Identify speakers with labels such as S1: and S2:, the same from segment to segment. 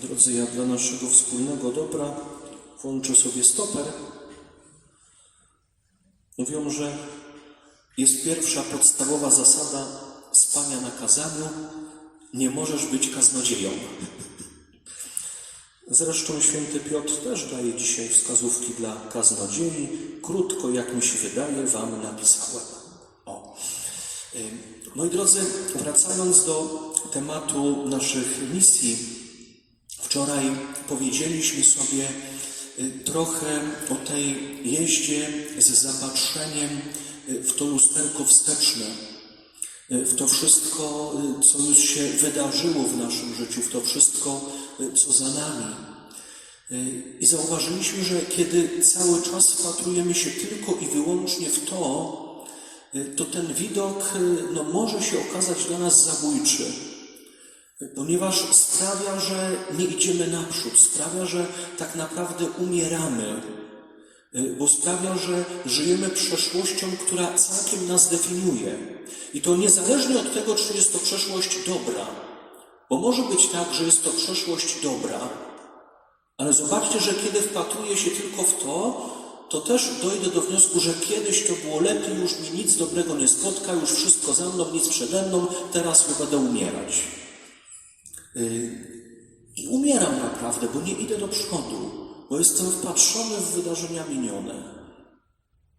S1: Drodzy, ja dla naszego wspólnego dobra włączę sobie stoper. Mówią, że jest pierwsza podstawowa zasada spania na kazaniu. Nie możesz być kaznodzieją. Zresztą święty Piotr też daje dzisiaj wskazówki dla kaznodziei. Krótko, jak mi się wydaje, wam napisałem. O. Moi drodzy, wracając do tematu naszych misji, wczoraj powiedzieliśmy sobie y, trochę o tej jeździe z zapatrzeniem y, w to lusterko wsteczne, y, w to wszystko, co już się wydarzyło w naszym życiu, w to wszystko, co za nami. I zauważyliśmy, że kiedy cały czas wpatrujemy się tylko i wyłącznie w to, to ten widok no, może się okazać dla nas zabójczy, ponieważ sprawia, że nie idziemy naprzód, sprawia, że tak naprawdę umieramy, y, bo sprawia, że żyjemy przeszłością, która całkiem nas definiuje. I to niezależnie od tego, czy jest to przeszłość dobra, bo może być tak, że jest to przeszłość dobra, ale zobaczcie, że kiedy wpatruję się tylko w to, to też dojdę do wniosku, że kiedyś to było lepiej, już mi nic dobrego nie spotka, już wszystko za mną, nic przede mną, teraz już będę umierać. Yy, I umieram naprawdę, bo nie idę do przodu, bo jestem wpatrzony w wydarzenia minione.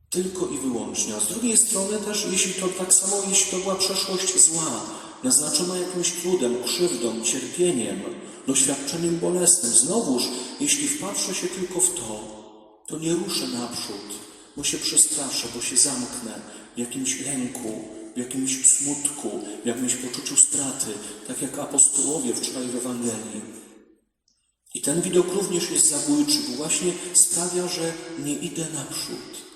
S1: Tylko i wyłącznie. A z drugiej strony też, jeśli to tak samo, jeśli to była przeszłość zła, naznaczona jakimś trudem, krzywdą, cierpieniem, doświadczeniem bolesnym, znowuż, jeśli wpatrzę się tylko w to, to nie ruszę naprzód, bo się przestraszę, bo się zamknę w jakimś lęku, w jakimś smutku, w jakimś poczuciu straty, tak jak apostołowie wczoraj w Ewangelii. I ten widok również jest zabójczy, bo właśnie sprawia, że nie idę naprzód.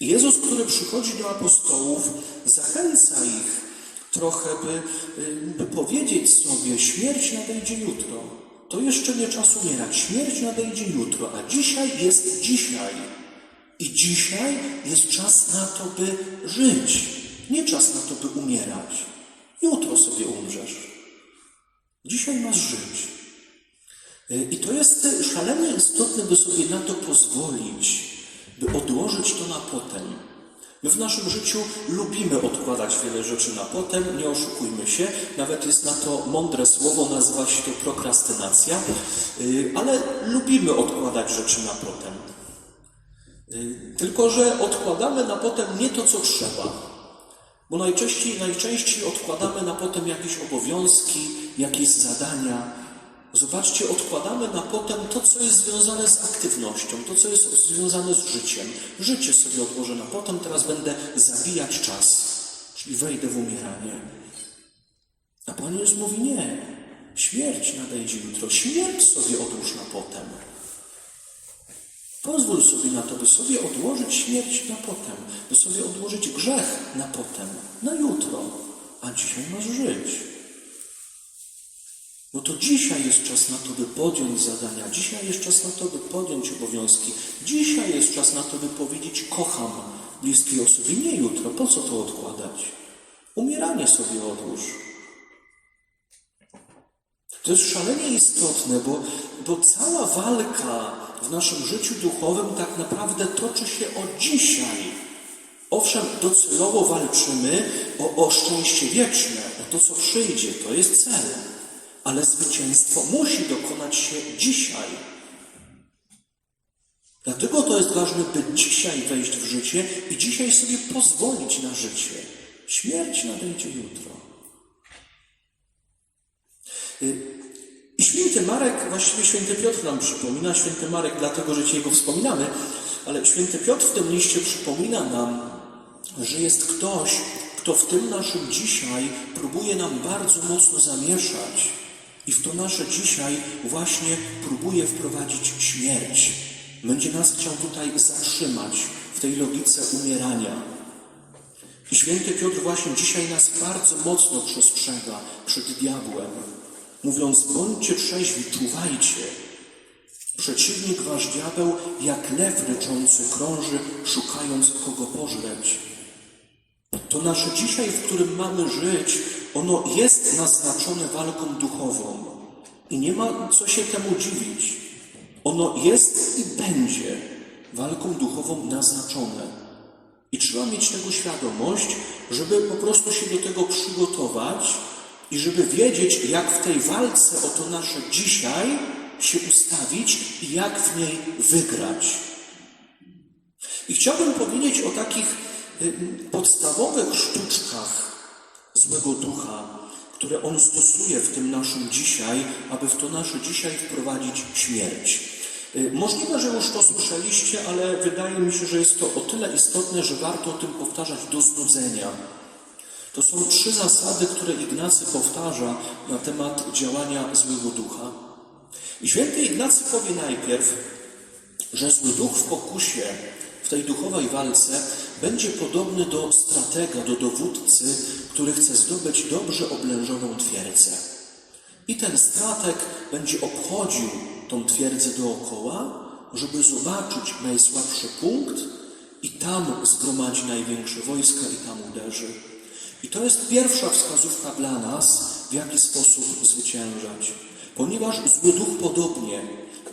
S1: I Jezus, który przychodzi do apostołów, zachęca ich trochę, by, by powiedzieć sobie, śmierć nadejdzie jutro. To jeszcze nie czas umierać. Śmierć nadejdzie jutro, a dzisiaj jest dzisiaj. I dzisiaj jest czas na to, by żyć. Nie czas na to, by umierać. Jutro sobie umrzesz. Dzisiaj masz żyć. I to jest szalenie istotne, by sobie na to pozwolić, by odłożyć to na potem. My w naszym życiu lubimy odkładać wiele rzeczy na potem, nie oszukujmy się, nawet jest na to mądre słowo, nazywa się to prokrastynacja, yy, ale lubimy odkładać rzeczy na potem. Yy, Tylko, że odkładamy na potem nie to, co trzeba. Bo najczęściej, najczęściej odkładamy na potem jakieś obowiązki, jakieś zadania, Zobaczcie, odkładamy na potem to, co jest związane z aktywnością, to, co jest związane z życiem. Życie sobie odłożę na potem, teraz będę zabijać czas, czyli wejdę w umieranie. A Pan Jezus mówi nie. Śmierć nadejdzie jutro. Śmierć sobie odłóż na potem. Pozwól sobie na to, by sobie odłożyć śmierć na potem, by sobie odłożyć grzech na potem, na jutro, a dzisiaj masz żyć. No to dzisiaj jest czas na to, by podjąć zadania, dzisiaj jest czas na to, by podjąć obowiązki, dzisiaj jest czas na to, by powiedzieć kocham bliskiej osobie, nie jutro, po co to odkładać? Umieranie sobie odłóż. To jest szalenie istotne, bo, bo cała walka w naszym życiu duchowym tak naprawdę toczy się o dzisiaj. Owszem, docelowo walczymy o, o szczęście wieczne, o to, co przyjdzie, to jest cel ale zwycięstwo musi dokonać się dzisiaj. Dlatego to jest ważne, by dzisiaj wejść w życie i dzisiaj sobie pozwolić na życie. Śmierć nadejdzie jutro. Święty Marek, właściwie święty Piotr nam przypomina, święty Marek dlatego, że dzisiaj go wspominamy, ale święty Piotr w tym liście przypomina nam, że jest ktoś, kto w tym naszym dzisiaj próbuje nam bardzo mocno zamieszać i w to nasze dzisiaj właśnie próbuje wprowadzić śmierć. Będzie nas chciał tutaj zatrzymać w tej logice umierania. I święty Piotr właśnie dzisiaj nas bardzo mocno przestrzega przed diabłem, mówiąc: bądźcie trzeźwi, czuwajcie. Przeciwnik wasz diabeł, jak lew ryczący, krąży, szukając kogo pożreć. To nasze dzisiaj, w którym mamy żyć, ono jest naznaczone walką duchową. I nie ma co się temu dziwić. Ono jest i będzie walką duchową naznaczone. I trzeba mieć tego świadomość, żeby po prostu się do tego przygotować i żeby wiedzieć, jak w tej walce o to nasze dzisiaj się ustawić i jak w niej wygrać. I chciałbym powiedzieć o takich y, podstawowych sztuczkach złego ducha, które on stosuje w tym naszym dzisiaj, aby w to nasze dzisiaj wprowadzić śmierć. Y, Możliwe, że już to słyszeliście, ale wydaje mi się, że jest to o tyle istotne, że warto o tym powtarzać do znudzenia. To są trzy zasady, które Ignacy powtarza na temat działania złego ducha. I święty Ignacy powie najpierw, że zły duch w pokusie, w tej duchowej walce, będzie podobny do stratega, do dowódcy, który chce zdobyć dobrze oblężoną twierdzę. I ten strateg będzie obchodził tą twierdzę dookoła, żeby zobaczyć najsłabszy punkt i tam zgromadzi największe wojska i tam uderzy. I to jest pierwsza wskazówka dla nas, w jaki sposób zwyciężać. Ponieważ zły duch podobnie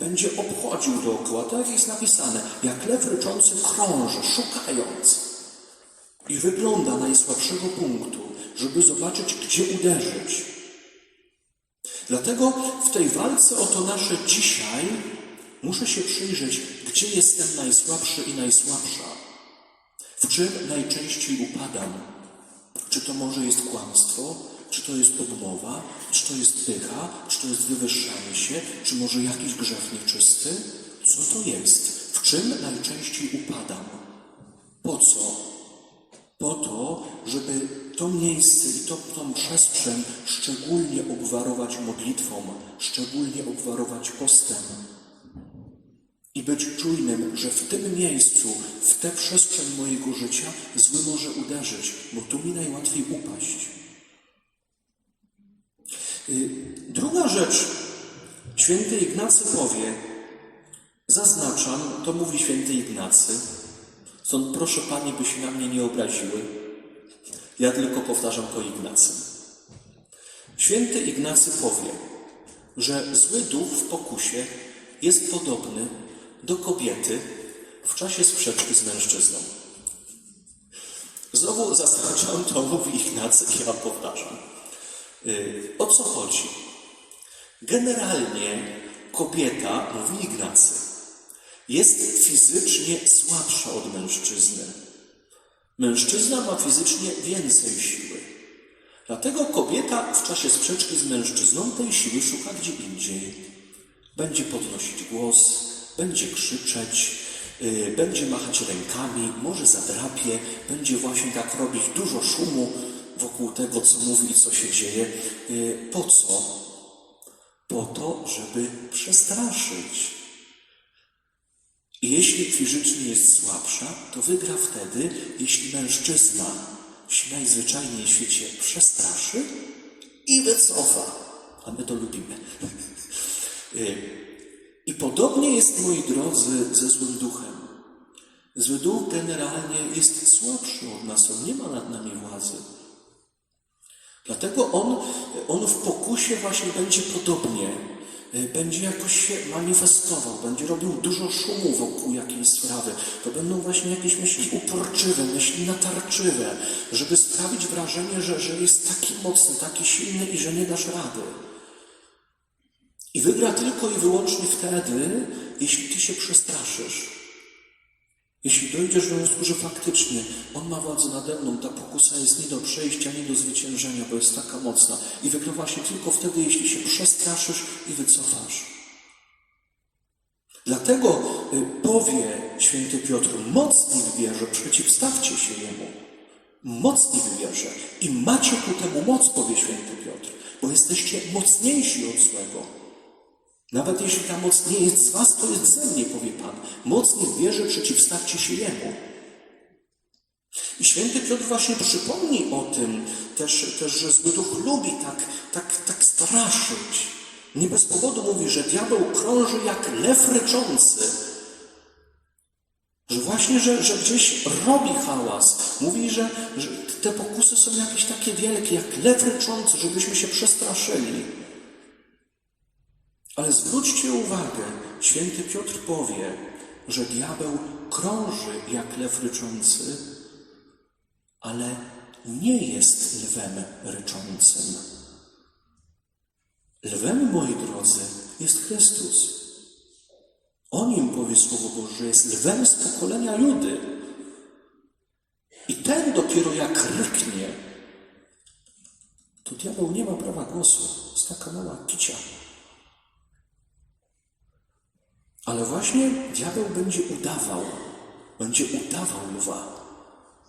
S1: będzie obchodził dookoła, tak jest napisane, jak lew ryczący krąży, szukając. I wygląda najsłabszego punktu, żeby zobaczyć, gdzie uderzyć. Dlatego w tej walce o to nasze dzisiaj muszę się przyjrzeć, gdzie jestem najsłabszy i najsłabsza. W czym najczęściej upadam? Czy to może jest kłamstwo? Czy to jest odmowa? Czy to jest pycha? Czy to jest wywyższanie się? Czy może jakiś grzech nieczysty? Co to jest? W czym najczęściej upadam? Po co? Po to, żeby to miejsce i to, tą przestrzeń szczególnie obwarować modlitwą, szczególnie obwarować postem. Być czujnym, że w tym miejscu, w tę przestrzeń mojego życia zły może uderzyć, bo tu mi najłatwiej upaść. Y, Druga rzecz, święty Ignacy powie, zaznaczam, to mówi święty Ignacy, stąd proszę Panie, by się na mnie nie obraziły. Ja tylko powtarzam po Ignacym. Święty Ignacy powie, że zły duch w pokusie jest podobny do kobiety w czasie sprzeczki z mężczyzną. Znowu zaznaczam, to mówi Ignacy ja powtarzam. Y, O co chodzi? Generalnie kobieta, mówi Ignacy, jest fizycznie słabsza od mężczyzny. Mężczyzna ma fizycznie więcej siły. Dlatego kobieta w czasie sprzeczki z mężczyzną tej siły szuka gdzie indziej. Będzie podnosić głos, będzie krzyczeć, yy, będzie machać rękami, może zadrapie, będzie właśnie tak robić dużo szumu wokół tego, co mówi i co się dzieje. Yy, po co? Po to, żeby przestraszyć. Jeśli fizycznie jest słabsza, to wygra wtedy, jeśli mężczyzna się najzwyczajniej w świecie przestraszy i wycofa. A my to lubimy. I podobnie jest, moi drodzy, ze złym duchem. Zły duch generalnie jest słabszy od nas, on nie ma nad nami władzy. Dlatego on, on w pokusie właśnie będzie podobnie, będzie jakoś się manifestował, będzie robił dużo szumu wokół jakiejś sprawy. To będą właśnie jakieś myśli uporczywe, myśli natarczywe, żeby sprawić wrażenie, że, że jest taki mocny, taki silny i że nie dasz rady. I wygra tylko i wyłącznie wtedy, jeśli ty się przestraszysz. Jeśli dojdziesz do wniosku, że faktycznie On ma władzę nade mną, ta pokusa jest nie do przejścia, nie do zwyciężenia, bo jest taka mocna. I wygra właśnie tylko wtedy, jeśli się przestraszysz i wycofasz. Dlatego y, powie święty Piotr, mocni w wierze, przeciwstawcie się Jemu. Mocni w wierze i macie ku temu moc, powie święty Piotr, bo jesteście mocniejsi od złego. Nawet jeśli ta moc nie jest z was, to jest ze mnie, powie Pan. Mocni w wierze przeciwstawcie się Jemu. I święty Piotr właśnie przypomni o tym też, też że zły duch lubi tak, tak, tak straszyć. Nie bez powodu mówi, że diabeł krąży jak lew ryczący. Że właśnie, że, że gdzieś robi hałas. Mówi, że, że te pokusy są jakieś takie wielkie, jak lew ryczący, żebyśmy się przestraszyli. Ale zwróćcie uwagę, święty Piotr powie, że diabeł krąży jak lew ryczący, ale nie jest lwem ryczącym. Lwem, moi drodzy, jest Chrystus. O nim powie Słowo Boże, że jest lwem z pokolenia Judy. I ten dopiero jak ryknie, to diabeł nie ma prawa głosu. Jest taka mała kicia. Ale właśnie diabeł będzie udawał, będzie udawał lwa.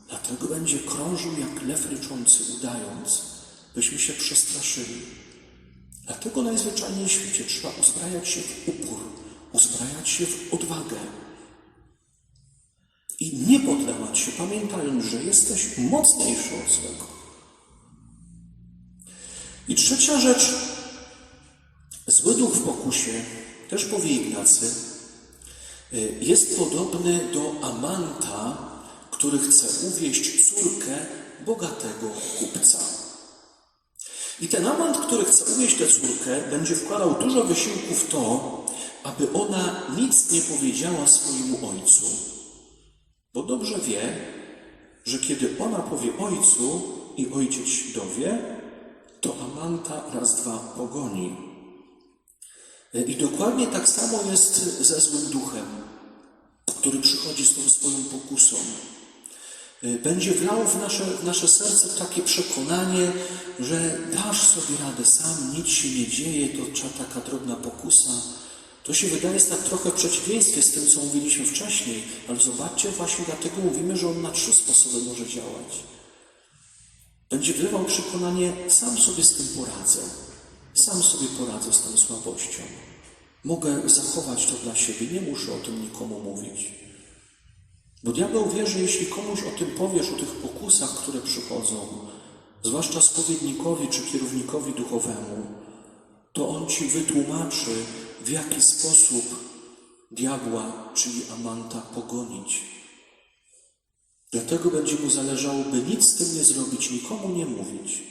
S1: Dlatego będzie krążył jak lew ryczący, udając, byśmy się przestraszyli. Dlatego najzwyczajniej w świecie trzeba uzbrajać się w upór, uzbrajać się w odwagę. I nie poddawać się, pamiętając, że jesteś mocniejszy od złego. I trzecia rzecz, zły duch w pokusie, też powie Ignacy, jest podobny do amanta, który chce uwieść córkę bogatego kupca. I ten amant, który chce uwieść tę córkę, będzie wkładał dużo wysiłku w to, aby ona nic nie powiedziała swojemu ojcu. Bo dobrze wie, że kiedy ona powie ojcu i ojciec dowie, to amanta raz, dwa pogoni. I dokładnie tak samo jest ze złym duchem, który przychodzi z tą swoją pokusą. Będzie wlało w nasze, w nasze serce takie przekonanie, że dasz sobie radę sam, nic się nie dzieje, to taka drobna pokusa. To się wydaje stać trochę w przeciwieństwie z tym, co mówiliśmy wcześniej, ale zobaczcie, właśnie dlatego mówimy, że on na trzy sposoby może działać. Będzie wlewał przekonanie, sam sobie z tym poradzę, sam sobie poradzę z tą słabością. Mogę zachować to dla siebie, nie muszę o tym nikomu mówić. Bo diabeł wie, że jeśli komuś o tym powiesz, o tych pokusach, które przychodzą, zwłaszcza spowiednikowi czy kierownikowi duchowemu, to on ci wytłumaczy, w jaki sposób diabła, czyli amanta, pogonić. Dlatego będzie mu zależało, by nic z tym nie zrobić, nikomu nie mówić.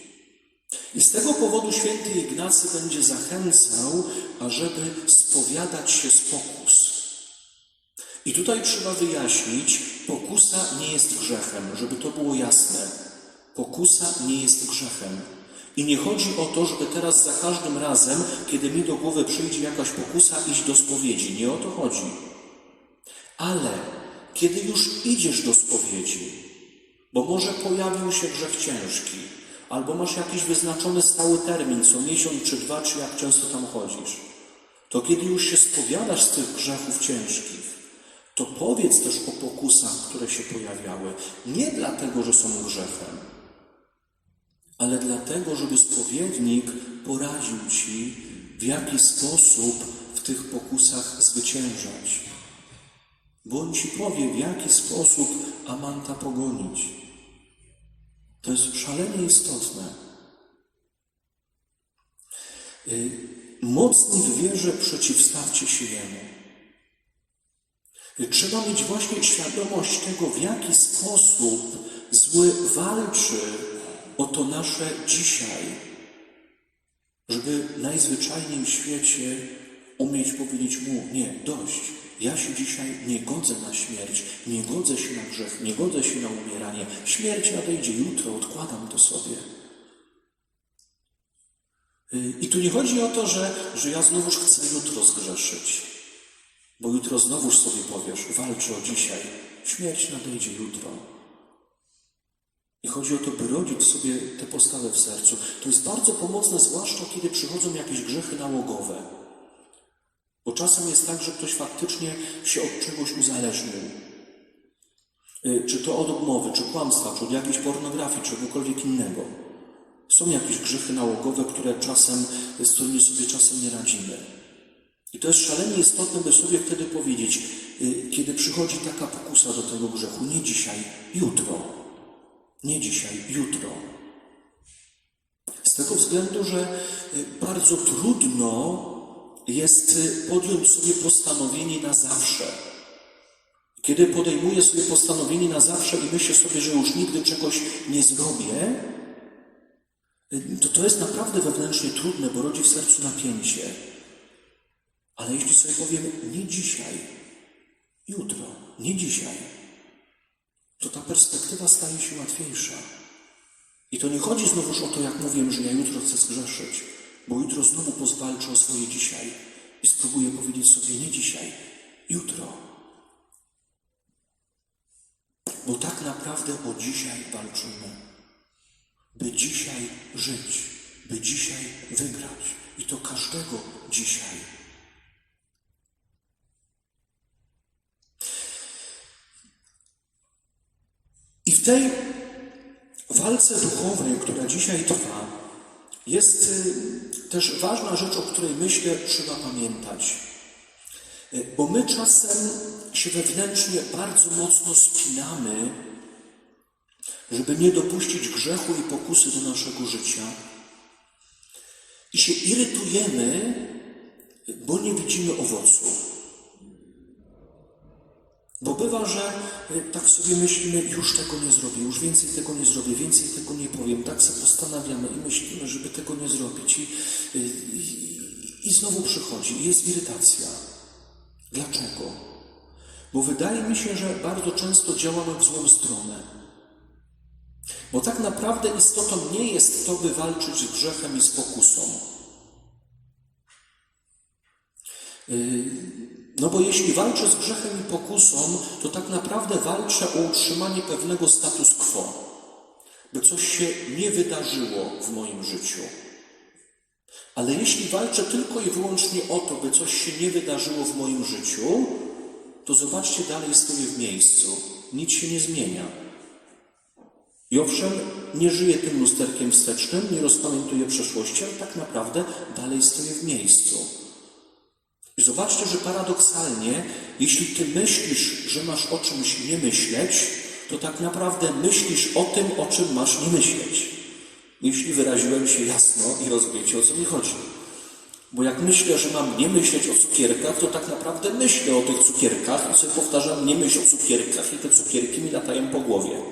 S1: I z tego powodu święty Ignacy będzie zachęcał, ażeby spowiadać się z pokus. I tutaj trzeba wyjaśnić, pokusa nie jest grzechem, żeby to było jasne. Pokusa nie jest grzechem. I nie chodzi o to, żeby teraz za każdym razem, kiedy mi do głowy przyjdzie jakaś pokusa, iść do spowiedzi. Nie o to chodzi. Ale kiedy już idziesz do spowiedzi, bo może pojawił się grzech ciężki, albo masz jakiś wyznaczony stały termin, co miesiąc czy dwa, czy jak często tam chodzisz, to kiedy już się spowiadasz z tych grzechów ciężkich, to powiedz też o pokusach, które się pojawiały. Nie dlatego, że są grzechem, ale dlatego, żeby spowiednik poradził ci, w jaki sposób w tych pokusach zwyciężać. Bo on ci powie, w jaki sposób Amanta pogonić. To jest szalenie istotne. Y, mocni w wierze przeciwstawcie się Jemu. Y, trzeba mieć właśnie świadomość tego, w jaki sposób zły walczy o to nasze dzisiaj, żeby najzwyczajniej w świecie umieć powiedzieć mu: Nie, dość. Ja się dzisiaj nie godzę na śmierć, nie godzę się na grzech, nie godzę się na umieranie. Śmierć nadejdzie jutro, odkładam to sobie. Y, I tu nie chodzi o to, że, że ja znowuż chcę jutro zgrzeszyć, bo jutro znowuż sobie powiesz, walczę o dzisiaj. Śmierć nadejdzie jutro. I chodzi o to, by rodzić sobie tę postawę w sercu. To jest bardzo pomocne, zwłaszcza kiedy przychodzą jakieś grzechy nałogowe. Bo czasem jest tak, że ktoś faktycznie się od czegoś uzależnił. Y, czy to od odmowy, czy kłamstwa, czy od jakiejś pornografii, czy czegokolwiek innego. Są jakieś grzechy nałogowe, które czasem, z którymi sobie czasem nie radzimy. I to jest szalenie istotne, by sobie wtedy powiedzieć, y, kiedy przychodzi taka pokusa do tego grzechu, nie dzisiaj, jutro. Nie dzisiaj, jutro. Z tego względu, że y, bardzo trudno jest y, podjąć sobie postanowienie na zawsze. Kiedy podejmuję sobie postanowienie na zawsze i myślę sobie, że już nigdy czegoś nie zrobię, to to jest naprawdę wewnętrznie trudne, bo rodzi w sercu napięcie. Ale jeśli sobie powiem nie dzisiaj, jutro, nie dzisiaj, to ta perspektywa staje się łatwiejsza. I to nie chodzi znowuż o to, jak mówiłem, że ja jutro chcę zgrzeszyć, bo jutro znowu pozwalczę o swoje dzisiaj i spróbuję powiedzieć sobie nie dzisiaj, jutro. Bo tak naprawdę o dzisiaj walczymy. By dzisiaj żyć, by dzisiaj wygrać. I to każdego dzisiaj. I w tej walce duchowej, która dzisiaj trwa, jest y, też ważna rzecz, o której myślę trzeba pamiętać. Y, Bo my czasem się wewnętrznie bardzo mocno spinamy, żeby nie dopuścić grzechu i pokusy do naszego życia. I się irytujemy, bo nie widzimy owocu. Bo bywa, że y, tak sobie myślimy, już tego nie zrobię, już więcej tego nie zrobię, więcej tego nie powiem. Tak sobie postanawiamy i myślimy, żeby tego nie zrobić. I, y, i, i znowu przychodzi, jest irytacja. Dlaczego? Bo wydaje mi się, że bardzo często działamy w złą stronę. Bo tak naprawdę istotą nie jest to, by walczyć z grzechem i z pokusą. No bo jeśli walczę z grzechem i pokusą, to tak naprawdę walczę o utrzymanie pewnego status quo, by coś się nie wydarzyło w moim życiu. Ale jeśli walczę tylko i wyłącznie o to, by coś się nie wydarzyło w moim życiu, to zobaczcie, dalej stoję w miejscu. Nic się nie zmienia. I owszem, nie żyję tym lusterkiem wstecznym, nie rozpamiętuję przeszłości, ale tak naprawdę dalej stoję w miejscu. I zobaczcie, że paradoksalnie, jeśli ty myślisz, że masz o czymś nie myśleć, to tak naprawdę myślisz o tym, o czym masz nie myśleć. Jeśli wyraziłem się jasno i rozumiecie, o co mi chodzi. Bo jak myślę, że mam nie myśleć o cukierkach, to tak naprawdę myślę o tych cukierkach i sobie powtarzam, nie myśl o cukierkach i te cukierki mi latają po głowie.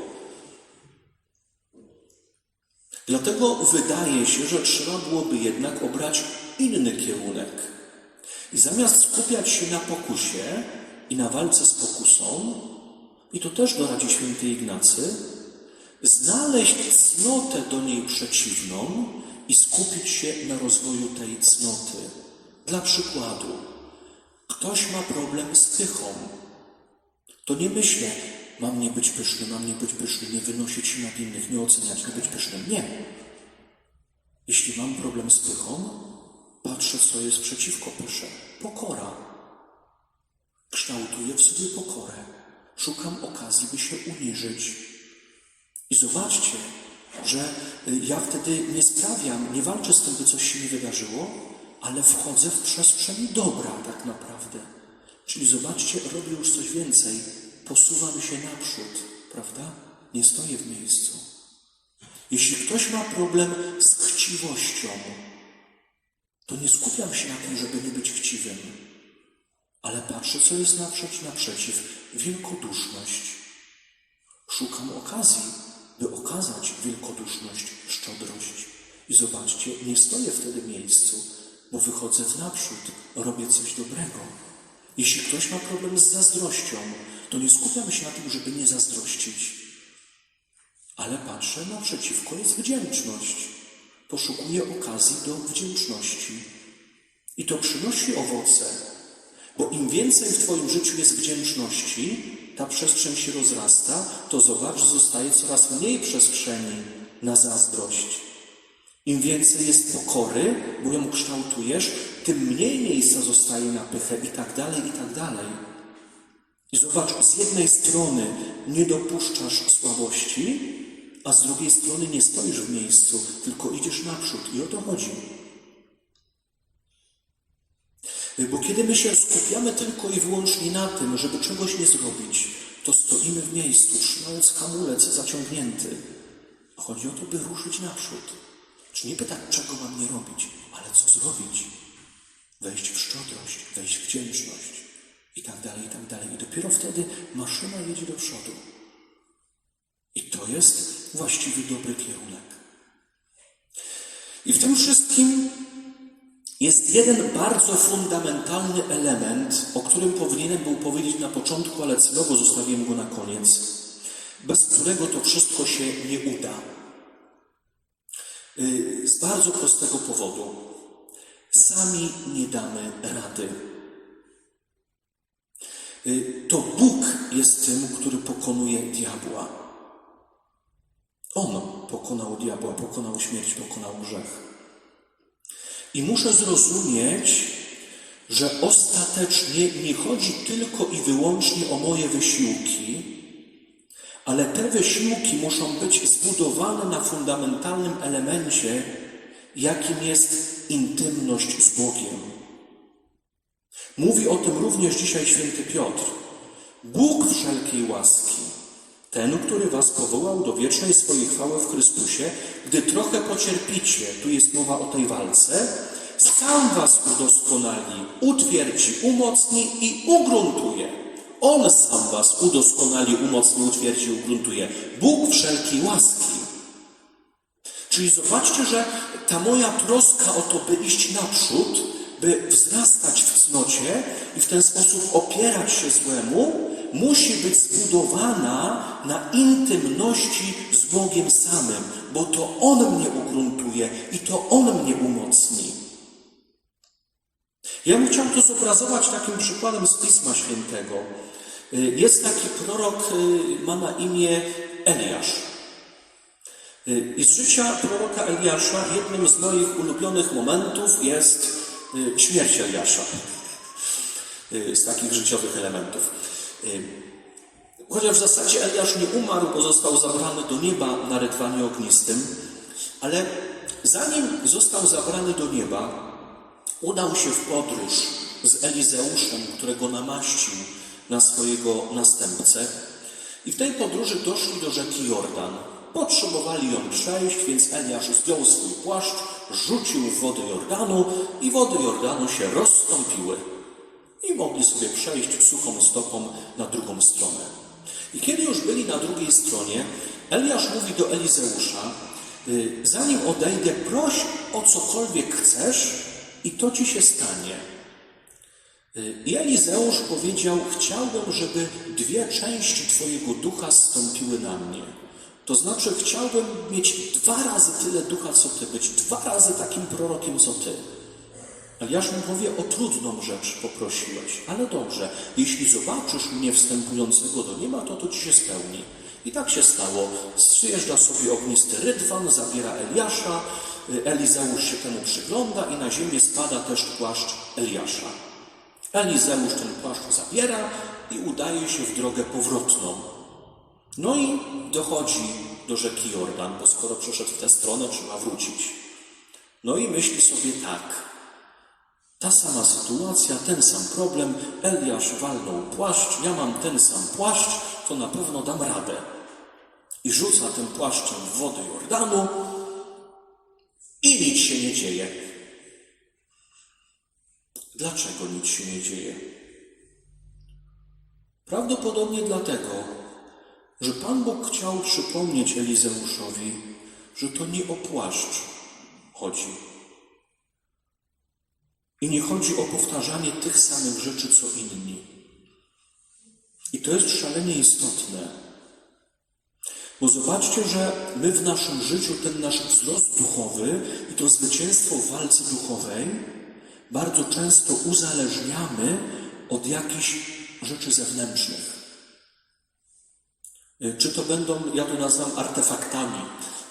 S1: Dlatego wydaje się, że trzeba byłoby jednak obrać inny kierunek. I zamiast skupiać się na pokusie i na walce z pokusą, i to też doradzi święty Ignacy, znaleźć cnotę do niej przeciwną i skupić się na rozwoju tej cnoty. Dla przykładu, ktoś ma problem z pychą. To nie myślę, mam nie być pyszny, mam nie być pyszny, nie wynosić się nad innych, nie oceniać, nie być pysznym. Nie. Jeśli mam problem z pychą, patrzę, co jest przeciwko pysze. Pokora. Kształtuję w sobie pokorę. Szukam okazji, by się uniżyć. I zobaczcie, że ja wtedy nie sprawiam, nie walczę z tym, by coś się nie wydarzyło, ale wchodzę w przestrzeń dobra tak naprawdę. Czyli zobaczcie, robię już coś więcej. Posuwam się naprzód, prawda? Nie stoję w miejscu. Jeśli ktoś ma problem z chciwością, to nie skupiam się na tym, żeby nie być chciwym, ale patrzę, co jest naprzeciw, naprzeciw. Wielkoduszność. Szukam okazji, by okazać wielkoduszność, szczodrość. I zobaczcie, nie stoję w miejscu, bo wychodzę w naprzód, robię coś dobrego. Jeśli ktoś ma problem z zazdrością, to nie skupiam się na tym, żeby nie zazdrościć, ale patrzę naprzeciwko jest wdzięczność. Poszukuję okazji do wdzięczności. I to przynosi owoce, bo im więcej w Twoim życiu jest wdzięczności, ta przestrzeń się rozrasta, to zobacz, zostaje coraz mniej przestrzeni na zazdrość. Im więcej jest pokory, bo ją kształtujesz, tym mniej miejsca zostaje na pychę i tak dalej, i tak dalej. I zobacz, z jednej strony nie dopuszczasz słabości, a z drugiej strony nie stoisz w miejscu, tylko idziesz naprzód. I o to chodzi. Bo kiedy my się skupiamy tylko i wyłącznie na tym, żeby czegoś nie zrobić, to stoimy w miejscu, trzymając hamulec zaciągnięty. Chodzi o to, by ruszyć naprzód. Czy nie pytać, czego mam nie robić, ale co zrobić? Wejść w szczodrość, wejść w wdzięczność i tak dalej, i tak dalej. I dopiero wtedy maszyna jedzie do przodu. I to jest właściwy, dobry kierunek. I w tym wszystkim jest jeden bardzo fundamentalny element, o którym powinienem był powiedzieć na początku, ale celowo zostawiłem go na koniec, bez którego to wszystko się nie uda. Y, Z bardzo prostego powodu. Sami nie damy rady. Y, To Bóg jest tym, który pokonuje diabła. On pokonał diabła, pokonał śmierć, pokonał grzech. I muszę zrozumieć, że ostatecznie nie chodzi tylko i wyłącznie o moje wysiłki, ale te wysiłki muszą być zbudowane na fundamentalnym elemencie, jakim jest intymność z Bogiem. Mówi o tym również dzisiaj święty Piotr. Bóg wszelkiej łaski, ten, który was powołał do wiecznej swojej chwały w Chrystusie, gdy trochę pocierpicie, tu jest mowa o tej walce, sam was udoskonali, utwierdzi, umocni i ugruntuje. On sam was udoskonali, umocni, utwierdzi, ugruntuje. Bóg wszelkiej łaski. Czyli zobaczcie, że ta moja troska o to, by iść naprzód, by wzrastać w cnocie i w ten sposób opierać się złemu, musi być zbudowana na intymności z Bogiem samym, bo to On mnie ugruntuje i to On mnie umocni. Ja bym chciał to zobrazować takim przykładem z Pisma Świętego. Y, Jest taki prorok, y, ma na imię Eliasz. Y, I z życia proroka Eliasza jednym z moich ulubionych momentów jest śmierć Eliasza. Z takich życiowych elementów. Chociaż w zasadzie Eliasz nie umarł, bo został zabrany do nieba na rydwanie ognistym, ale zanim został zabrany do nieba, udał się w podróż z Elizeuszem, którego namaścił na swojego następcę. I w tej podróży doszli do rzeki Jordan. Potrzebowali ją przejść, więc Eliasz zdjął swój płaszcz, rzucił w wodę Jordanu i wody Jordanu się rozstąpiły. I mogli sobie przejść suchą stopą na drugą stronę. I kiedy już byli na drugiej stronie, Eliasz mówi do Elizeusza, y, zanim odejdę, proś o cokolwiek chcesz i to ci się stanie. Y, I Elizeusz powiedział, chciałbym, żeby dwie części Twojego ducha zstąpiły na mnie. To znaczy, chciałbym mieć dwa razy tyle ducha, co Ty, być dwa razy takim prorokiem, co Ty. Eliasz mu powie, o trudną rzecz poprosiłeś, ale dobrze, jeśli zobaczysz mnie wstępującego do nieba, to to ci się spełni. I tak się stało. Przyjeżdża sobie ognisty rydwan, zabiera Eliasza, y, Elizeusz się temu przygląda i na ziemię spada też płaszcz Eliasza. Elizeusz ten płaszcz zabiera i udaje się w drogę powrotną. No i dochodzi do rzeki Jordan, bo skoro przeszedł w tę stronę, trzeba wrócić. No i myśli sobie tak. Ta sama sytuacja, ten sam problem. Eliasz walnął płaszcz, ja mam ten sam płaszcz, to na pewno dam radę. I rzuca tym płaszczem w wodę Jordanu i nic się nie dzieje. Dlaczego nic się nie dzieje? Prawdopodobnie dlatego, że Pan Bóg chciał przypomnieć Elizeuszowi, że to nie o płaszcz chodzi. I nie chodzi o powtarzanie tych samych rzeczy, co inni. I to jest szalenie istotne. Bo zobaczcie, że my w naszym życiu ten nasz wzrost duchowy i to zwycięstwo w walce duchowej bardzo często uzależniamy od jakichś rzeczy zewnętrznych. Czy to będą, ja to nazywam artefaktami,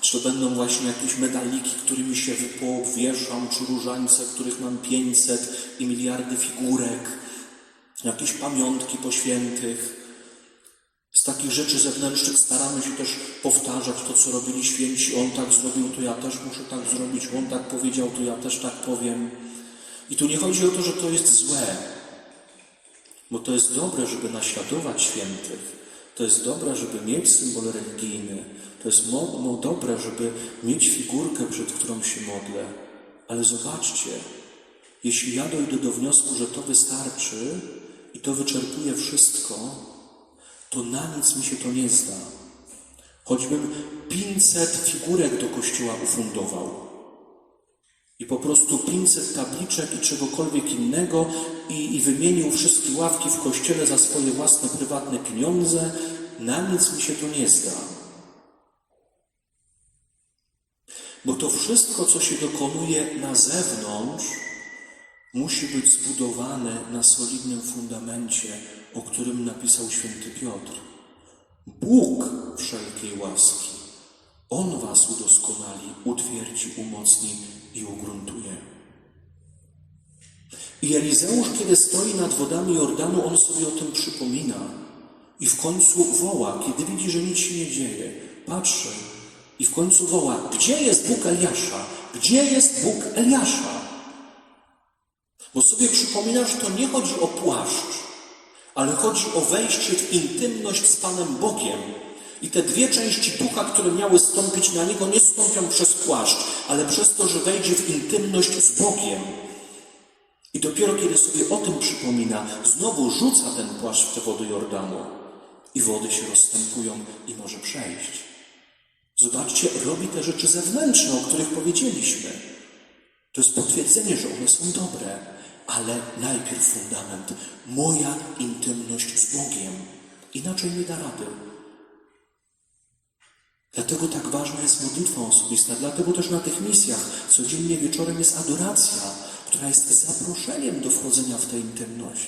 S1: czy to będą właśnie jakieś medaliki, którymi się wypowieszam, czy różańce, których mam 500 i miliardy figurek, jakieś pamiątki po świętych. Z takich rzeczy zewnętrznych staramy się też powtarzać to, co robili święci. On tak zrobił, to ja też muszę tak zrobić. On tak powiedział, to ja też tak powiem. I tu nie chodzi o to, że to jest złe, bo to jest dobre, żeby naśladować świętych. To jest dobre, żeby mieć symbol religijny. To jest mo- mo- dobre, żeby mieć figurkę, przed którą się modlę. Ale zobaczcie, jeśli ja dojdę do wniosku, że to wystarczy i to wyczerpuje wszystko, to na nic mi się to nie zda. Choćbym 500 figurek do kościoła ufundował. i po prostu 500 tabliczek i czegokolwiek innego i, i wymienił wszystkie ławki w kościele za swoje własne prywatne pieniądze, na nic mi się to nie zda. Bo to wszystko, co się dokonuje na zewnątrz, musi być zbudowane na solidnym fundamencie, o którym napisał święty Piotr. Bóg wszelkiej łaski. On was udoskonali, utwierdzi, umocni i ugruntuje. I Elizeusz, kiedy stoi nad wodami Jordanu, on sobie o tym przypomina. I w końcu woła, kiedy widzi, że nic się nie dzieje. Patrzy i w końcu woła, gdzie jest Bóg Eliasza? Gdzie jest Bóg Eliasza? Bo sobie przypomina, że to nie chodzi o płaszcz, ale chodzi o wejście w intymność z Panem Bogiem. I te dwie części ducha, które miały stąpić na niego, nie stąpią przez płaszcz, ale przez to, że wejdzie w intymność z Bogiem. I dopiero kiedy sobie o tym przypomina, znowu rzuca ten płaszcz w te wody Jordanu. I wody się rozstępują i może przejść. Zobaczcie, robi te rzeczy zewnętrzne, o których powiedzieliśmy. To jest potwierdzenie, że one są dobre, ale najpierw fundament. Moja intymność z Bogiem. Inaczej nie da rady. Dlatego tak ważna jest modlitwa osobista, dlatego też na tych misjach codziennie wieczorem jest adoracja, która jest zaproszeniem do wchodzenia w tę intymność.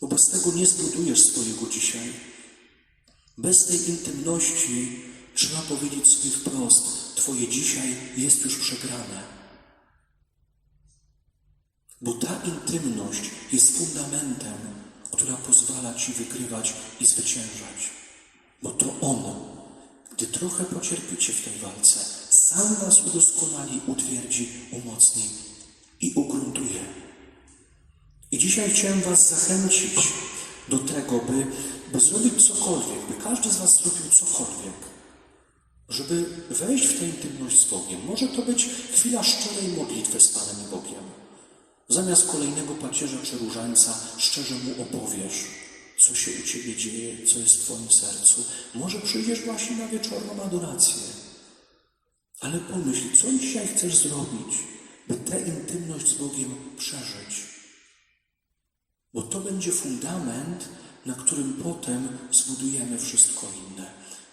S1: Bo bez tego nie zbudujesz swojego dzisiaj. Bez tej intymności trzeba powiedzieć sobie wprost, Twoje dzisiaj jest już przegrane. Bo ta intymność jest fundamentem, która pozwala Ci wygrywać i zwyciężać. Bo to On, gdy trochę pocierpicie w tej walce, sam Was udoskonali, utwierdzi, umocni i ugruntuje. I dzisiaj chciałem Was zachęcić do tego, by, by zrobić cokolwiek, by każdy z Was zrobił cokolwiek, żeby wejść w tę intymność z Bogiem. Może to być chwila szczerej modlitwy z Panem Bogiem. Zamiast kolejnego pacierza czy różańca szczerze Mu opowiesz, co się u Ciebie dzieje, co jest w Twoim sercu. Może przyjdziesz właśnie na wieczorną adorację. Ale pomyśl, co dzisiaj chcesz zrobić, by tę intymność z Bogiem przeżyć. Bo to będzie fundament, na którym potem zbudujemy wszystko inne.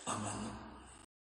S1: Amen.